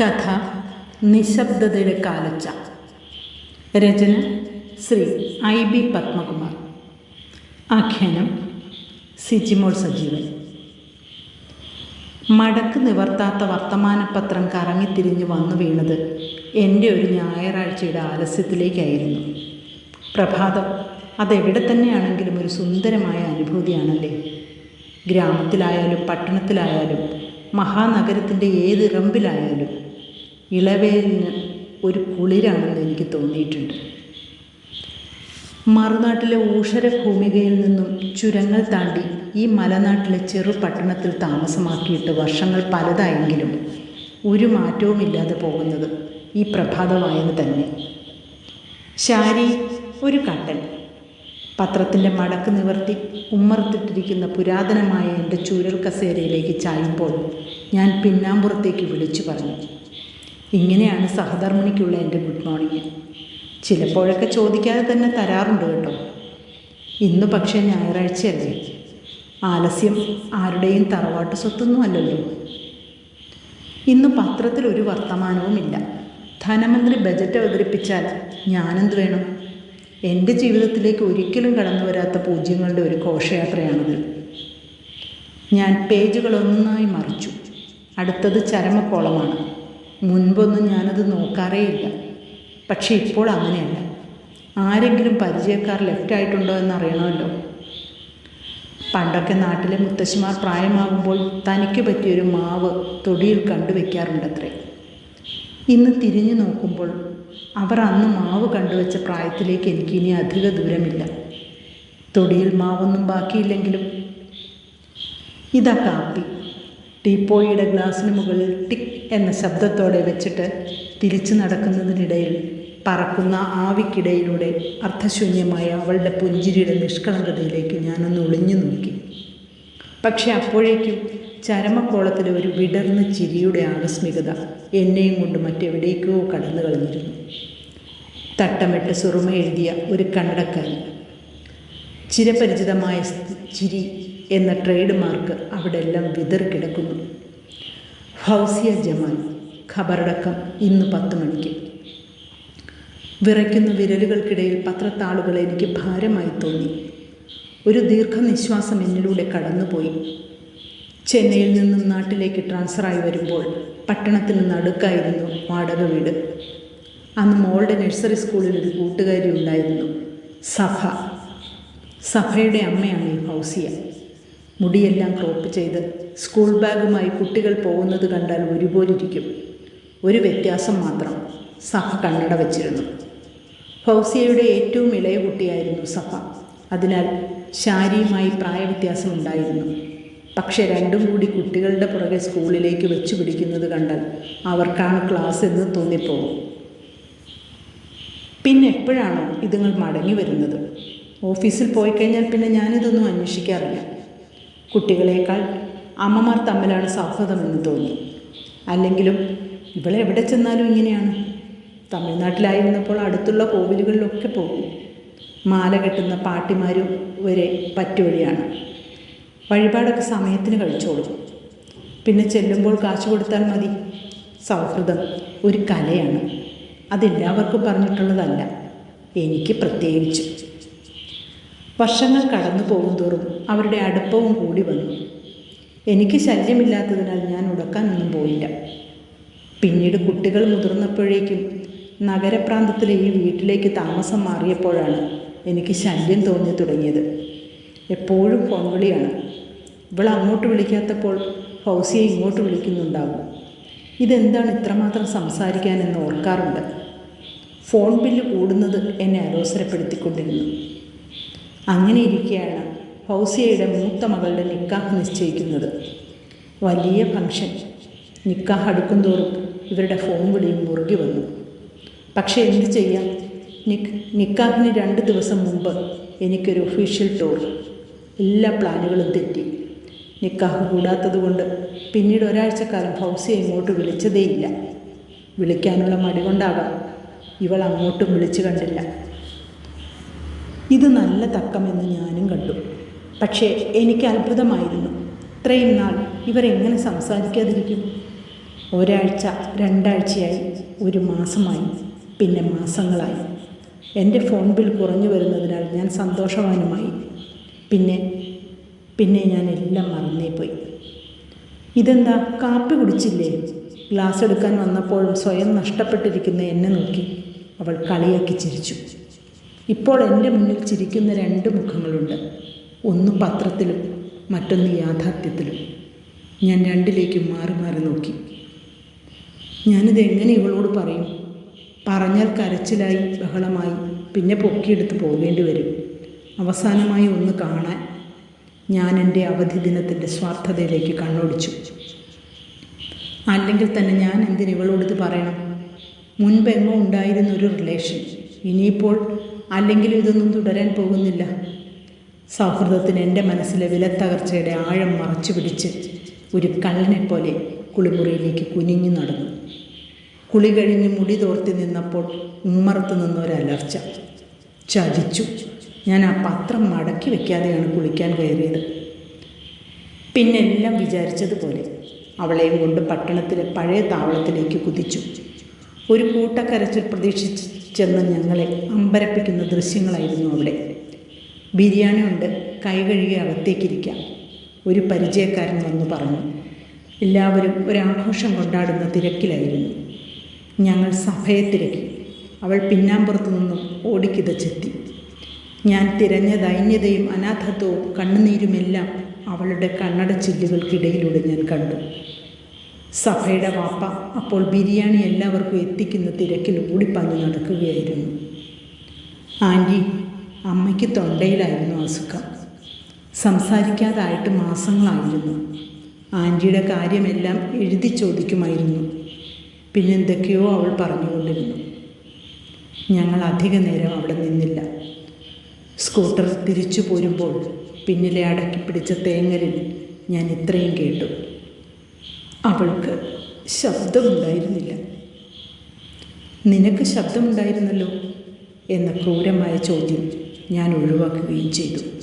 കഥ നിശബ്ദതയുടെ കാലച്ച. രചന ശ്രീ ഐ ബി പത്മകുമാർ. ആഖ്യാനം സിജിമോൾ സജീവൻ. മടക്ക് നിവർത്താത്ത വർത്തമാനപത്രം കറങ്ങിത്തിരിഞ്ഞ് വന്നു വീണത് എന്റെ ഒരു ഞായറാഴ്ചയുടെ ആലസ്യത്തിലേക്കായിരുന്നു. പ്രഭാതം അതെവിടെ തന്നെയാണെങ്കിലും ഒരു സുന്ദരമായ അനുഭൂതിയാണല്ലേ. ഗ്രാമത്തിലായാലും പട്ടണത്തിലായാലും മഹാനഗരത്തിന്റെ ഏത് ഇറമ്പിലായാലും ഇളവേലിന് ഒരു കുളിരാണെന്ന് എനിക്ക് തോന്നിയിട്ടുണ്ട്. മറുനാട്ടിലെ ഊഷര ഭൂമികയിൽ നിന്നും ചുരങ്ങൾ താണ്ടി ഈ മലനാട്ടിലെ ചെറു പട്ടണത്തിൽ താമസമാക്കിയിട്ട് വർഷങ്ങൾ പലതായെങ്കിലും ഒരു മാറ്റവുമില്ലാതെ പോകുന്നത് ഈ പ്രഭാതമായത് തന്നെ. ശാരി ഒരു കട്ടൻ. പത്രത്തിന്റെ മടക്ക് നിവർത്തി ഉമ്മർത്തിട്ടിരിക്കുന്ന പുരാതനമായ എന്റെ ചൂരൽ കസേരയിലേക്ക് ചായുമ്പോൾ ഞാൻ പിന്നാമ്പുറത്തേക്ക് വിളിച്ചു പറഞ്ഞു. ഇങ്ങനെയാണ് സഹധർമ്മിണിക്കുള്ള എന്റെ ഗുഡ് മോർണിംഗ്. ചിലപ്പോഴൊക്കെ ചോദിക്കാതെ തന്നെ തരാറുണ്ട് കേട്ടോ. ഇന്ന് പക്ഷേ ഞായറാഴ്ചയല്ലേ. ആലസ്യം ആരുടെയും തറവാട്ട് സ്വത്തൊന്നും അല്ലല്ലോ. ഇന്ന് പത്രത്തിൽ ഒരു വർത്തമാനവുമില്ല ധനമന്ത്രി ബജറ്റ് അവതരിപ്പിച്ചാൽ ഞാനെന്ത് വേണം? എന്റെ ജീവിതത്തിലേക്ക് ഒരിക്കലും കടന്നു വരാത്ത പൂജ്യങ്ങളുടെ ഒരു ഘോഷയാത്രയാണിത്. ഞാൻ പേജുകളൊന്നായി മറിച്ചു. അടുത്തത് ചരമക്കോളമാണ്. മുൻപൊന്നും ഞാനത് നോക്കാറേയില്ല. പക്ഷേ ഇപ്പോൾ അങ്ങനെയല്ല. ആരെങ്കിലും പരിചയക്കാർ ലെഫ്റ്റ് ആയിട്ടുണ്ടോ എന്നറിയണമല്ലോ. പണ്ടൊക്കെ നാട്ടിലെ മുത്തശ്ശിമാർ പ്രായമാകുമ്പോൾ തനിക്ക് പറ്റിയൊരു മാവ് തൊടിയിൽ കണ്ടുവെക്കാറുണ്ടത്രേ ഇന്ന് തിരിഞ്ഞു നോക്കുമ്പോൾ അവർ അന്ന് മാവ് കണ്ടുവച്ച പ്രായത്തിലേക്ക് എനിക്ക് ഇനി അധിക ദൂരമില്ല. തൊടിയിൽ മാവൊന്നും ബാക്കിയില്ലെങ്കിലും. ഇതാ കാപ്പി. ടീപ്പോയിയുടെ ഗ്ലാസ്സിന് മുകളിൽ ടിക് എന്ന ശബ്ദത്തോടെ വെച്ചിട്ട് തിരിച്ചു നടക്കുന്നതിനിടയിൽ പറക്കുന്ന ആവിക്കിടയിലൂടെ അർത്ഥശൂന്യമായ അവളുടെ പുഞ്ചിരിയുടെ നിഷ്കളങ്കതയിലേക്ക് ഞാനൊന്ന് ഒളിഞ്ഞു നോക്കി. പക്ഷെ അപ്പോഴേക്കും ചരമക്കോളത്തിലെ ഒരു വിടർന്ന ചിരിയുടെ ആകസ്മികത എന്നെയും കൊണ്ട് മറ്റെവിടേക്കോ കടന്നു കളഞ്ഞിരുന്നു. തട്ടമിട്ട് സുറുമ എഴുതിയ ഒരു കന്നടക്കാരി ചിരപരിചിതമായ ചിരി എന്ന ട്രേഡ് മാർക്ക് അവിടെ എല്ലാം വിതറിക്കിടക്കുന്നു. ഫൗസിയ ജമാൽ ഖബറടക്കം ഇന്ന് പത്ത് മണിക്ക്. വിറയ്ക്കുന്ന വിരലുകൾക്കിടയിൽ പത്രത്താളുകൾ എനിക്ക് ഭാരമായി തോന്നി. ഒരു ദീർഘനിശ്വാസം എന്നിലൂടെ കടന്നുപോയി. ചെന്നൈയിൽ നിന്നും നാട്ടിലേക്ക് ട്രാൻസ്ഫറായി വരുമ്പോൾ പട്ടണത്തിന് നടുക്കായിരുന്നു വാടക വീട്. അന്ന് മോളുടെ നഴ്സറി സ്കൂളിൽ ഒരു കൂട്ടുകാരി ഉണ്ടായിരുന്നു സഭ സഭയുടെ അമ്മയാണ് ഈ ഫൗസിയ മുടിയെല്ലാം ക്രോപ്പ് ചെയ്ത് സ്കൂൾ ബാഗുമായി കുട്ടികൾ പോകുന്നത് കണ്ടാൽ ഒരുപോലിരിക്കും. ഒരു വ്യത്യാസം മാത്രം സഭ കണ്ണട വച്ചിരുന്നു. ഫൗസിയയുടെ ഏറ്റവും ഇളയ കുട്ടിയായിരുന്നു സഭ. അതിനാൽ ശാരിയുമായി പ്രായവ്യത്യാസം ഉണ്ടായിരുന്നു പക്ഷെ രണ്ടും കൂടി കുട്ടികളുടെ പുറകെ സ്കൂളിലേക്ക് വെച്ചു പിടിക്കുന്നത് കണ്ടാൽ അവർക്കാണ് ക്ലാസ് എന്ന് തോന്നിപ്പോകും. പിന്നെ എപ്പോഴാണോ ഇതുങ്ങൾ മടങ്ങി വരുന്നത്? ഓഫീസിൽ പോയി കഴിഞ്ഞാൽ പിന്നെ ഞാനിതൊന്നും അന്വേഷിക്കാറില്ല. കുട്ടികളെക്കാൾ അമ്മമാർ തമ്മിലാണ് സൗഹൃദമെന്ന് തോന്നി. അല്ലെങ്കിലും ഇവളെ എവിടെ ചെന്നാലും ഇങ്ങനെയാണ്. തമിഴ്നാട്ടിലായിരുന്നപ്പോൾ അടുത്തുള്ള കോവിലുകളിലൊക്കെ പോകും. മാല കെട്ടുന്ന പാട്ടിമാരും വരെ പറ്റുവഴിയാണ്. വഴിപാടൊക്കെ സമയത്തിന് കഴിച്ചോളും. പിന്നെ ചെല്ലുമ്പോൾ കാശ് കൊടുത്താൽ മതി. സൗഹൃദം ഒരു കലയാണ്. അതെല്ലാവർക്കും പറഞ്ഞിട്ടുള്ളതല്ല. എനിക്ക് പ്രത്യേകിച്ച്. വർഷങ്ങൾ കടന്നു പോകുന്തോറും അവരുടെ അടുപ്പവും കൂടി വന്നു. എനിക്ക് ശല്യമില്ലാത്തതിനാൽ ഞാൻ ഉടക്കാനൊന്നും പോയില്ല. പിന്നീട് കുട്ടികൾ മുതിർന്നപ്പോഴേക്കും നഗരപ്രാന്തത്തിലെ ഈ വീട്ടിലേക്ക് താമസം മാറിയപ്പോഴാണ് എനിക്ക് ശല്യം തോന്നി തുടങ്ങിയത്. എപ്പോഴും ഫോൺ വിളിയാണ് ഇവൾ അങ്ങോട്ട് വിളിക്കാത്തപ്പോൾ ഫൗസിയെ ഇങ്ങോട്ട് വിളിക്കുന്നുണ്ടാവും. ഇതെന്താണ് ഇത്രമാത്രം സംസാരിക്കാനെന്ന് ഓർക്കാറുണ്ട്. ഫോൺ ബില്ല് കൂടുന്നത് എന്നെ അലോസരപ്പെടുത്തിക്കൊണ്ടിരുന്നു. അങ്ങനെ ഇരിക്കെയാണ് ഫൗസിയയുടെ മൂത്ത മകളുടെ നിക്കാഹ് നിശ്ചയിക്കുന്നത്. വലിയ ഫംഗ്ഷൻ. നിക്കാഹ് അടുക്കുംതോറും ഇവരുടെ ഫോൺ വിളിയും മുറുകി വന്നു. പക്ഷേ എന്ത് ചെയ്യാം? നിക് നിക്കാഹിന് രണ്ട് ദിവസം മുമ്പ് എനിക്കൊരു ഒഫീഷ്യൽ ടൂർ എല്ലാ പ്ലാനുകളും തെറ്റി. നിക്കാഹ് കൂടാത്തതുകൊണ്ട് പിന്നീട് ഒരാഴ്ചക്കാലം ഫൗസിയെ ഇങ്ങോട്ട് വിളിച്ചതേയില്ല. വിളിക്കാനുള്ള മടി കൊണ്ടാകാം. ഇവൾ അങ്ങോട്ടും വിളിച്ചു കണ്ടില്ല. ഇത് നല്ല തക്കമെന്ന് ഞാനും കണ്ടു. പക്ഷേ എനിക്ക് അത്ഭുതമായിരുന്നു. ഇത്രയും നാൾ ഇവരെങ്ങനെ സംസാരിക്കാതിരിക്കും? ഒരാഴ്ച രണ്ടാഴ്ചയായി ഒരു മാസമായി പിന്നെ മാസങ്ങളായി. എന്റെ ഫോൺ ബിൽ കുറഞ്ഞു വരുന്നതിനാൽ ഞാൻ സന്തോഷവാനുമായി. പിന്നെ പിന്നെ ഞാൻ എല്ലാം മറന്നേ പോയി ഇതെന്താ? കാപ്പി കുടിച്ചില്ലേ? ഗ്ലാസ് എടുക്കാൻ വന്നപ്പോഴും സ്വയം നഷ്ടപ്പെട്ടിരിക്കുന്ന എന്നെ നോക്കി അവൾ കളിയാക്കി ചിരിച്ചു. ഇപ്പോൾ എന്റെ മുന്നിൽ ചിരിക്കുന്ന രണ്ട് മുഖങ്ങളുണ്ട്. ഒന്ന് പത്രത്തിലും മറ്റൊന്ന് യാഥാർത്ഥ്യത്തിലും. ഞാൻ രണ്ടിലേക്കും മാറി മാറി നോക്കി. ഞാനിത് എങ്ങനെ ഇവളോട് പറയും? പറഞ്ഞാൽ കരച്ചിലായി ബഹളമായി പിന്നെ പൊക്കിയെടുത്ത് പോകേണ്ടി വരും. അവസാനമായി ഒന്ന് കാണാൻ ഞാൻ എന്റെ അവധി ദിനത്തിന്റെ സ്വാർത്ഥതയിലേക്ക് കണ്ണോടിച്ചു. അല്ലെങ്കിൽ തന്നെ ഞാൻ എന്തിന് ഇവളോട് ഇത് പറയണം? മുൻപെങ്ങോ ഉണ്ടായിരുന്ന ഒരു റിലേഷൻ ഇനിയിപ്പോൾ അല്ലെങ്കിലും ഇതൊന്നും തുടരാൻ പോകുന്നില്ല. സൗഹൃദത്തിന് എന്റെ മനസ്സിലെ വിലത്തകർച്ചയുടെ ആഴം മറച്ചു പിടിച്ച് ഒരു കള്ളനെപ്പോലെ കുളിമുറിയിലേക്ക് കുനിഞ്ഞു നടന്നു. കുളി കഴിഞ്ഞ് മുടി തോർത്തി നിന്നപ്പോൾ ഉമ്മറത്ത് നിന്നൊരലർച്ച ചതിച്ചു. ഞാൻ ആ പത്രം മടക്കി വെക്കാതെയാണ് കുളിക്കാൻ കയറിയത്. പിന്നെ എല്ലാം വിചാരിച്ചതുപോലെ അവളെയും കൊണ്ട് പട്ടണത്തിലെ പഴയ താവളത്തിലേക്ക് കുതിച്ചു. ഒരു കൂട്ടക്കരച്ചിൽ പ്രതീക്ഷിച്ച് ചെന്ന് ഞങ്ങളെ അമ്പരപ്പിക്കുന്ന ദൃശ്യങ്ങളായിരുന്നു അവിടെ. ബിരിയാണി ഉണ്ട്. കൈ കഴുകി അകത്തേക്കിരിക്കാം. ഒരു പരിചയക്കാരൻ വന്നു പറഞ്ഞു എല്ലാവരും ഒരാഘോഷം കൊണ്ടാടുന്ന തിരക്കിലായിരുന്നു. ഞങ്ങൾ സഭയെ തിരക്കി. അവൾ പിന്നാമ്പുറത്തു നിന്നും ഓടിക്കിതച്ചെത്തി. ഞാൻ തിരഞ്ഞ ദൈന്യതയും അനാഥത്വവും കണ്ണുനീരുമെല്ലാം അവളുടെ കണ്ണട ചില്ലുകൾക്കിടയിലൂടെ ഞാൻ കണ്ടു. സഭയുടെ വാപ്പ അപ്പോൾ ബിരിയാണി എല്ലാവർക്കും എത്തിക്കുന്ന തിരക്കിൽ ഓടിപ്പാഞ്ഞു നടക്കുകയായിരുന്നു. ആന്റി അമ്മയ്ക്ക് തൊണ്ടയിലായിരുന്നു അസുഖം. സംസാരിക്കാതായിട്ട് മാസങ്ങളായിരുന്നു. ആന്റിയുടെ കാര്യമെല്ലാം എഴുതി ചോദിക്കുമായിരുന്നു. പിന്നെ എന്തൊക്കെയോ അവൾ പറഞ്ഞുകൊണ്ടിരുന്നു. ഞങ്ങൾ അധിക നേരം അവിടെ നിന്നില്ല. സ്കൂട്ടർ തിരിച്ചു പോരുമ്പോൾ പിന്നിലെ അടക്കി പിടിച്ച തേങ്ങലിൽ ഞാൻ ഇത്രയും കേട്ടു. അവൾക്ക് ശബ്ദമുണ്ടായിരുന്നില്ല. നിനക്ക് ശബ്ദമുണ്ടായിരുന്നല്ലോ? എന്ന ക്രൂരമായ ചോദ്യം ഞാൻ ഒഴിവാക്കുകയും ചെയ്തു.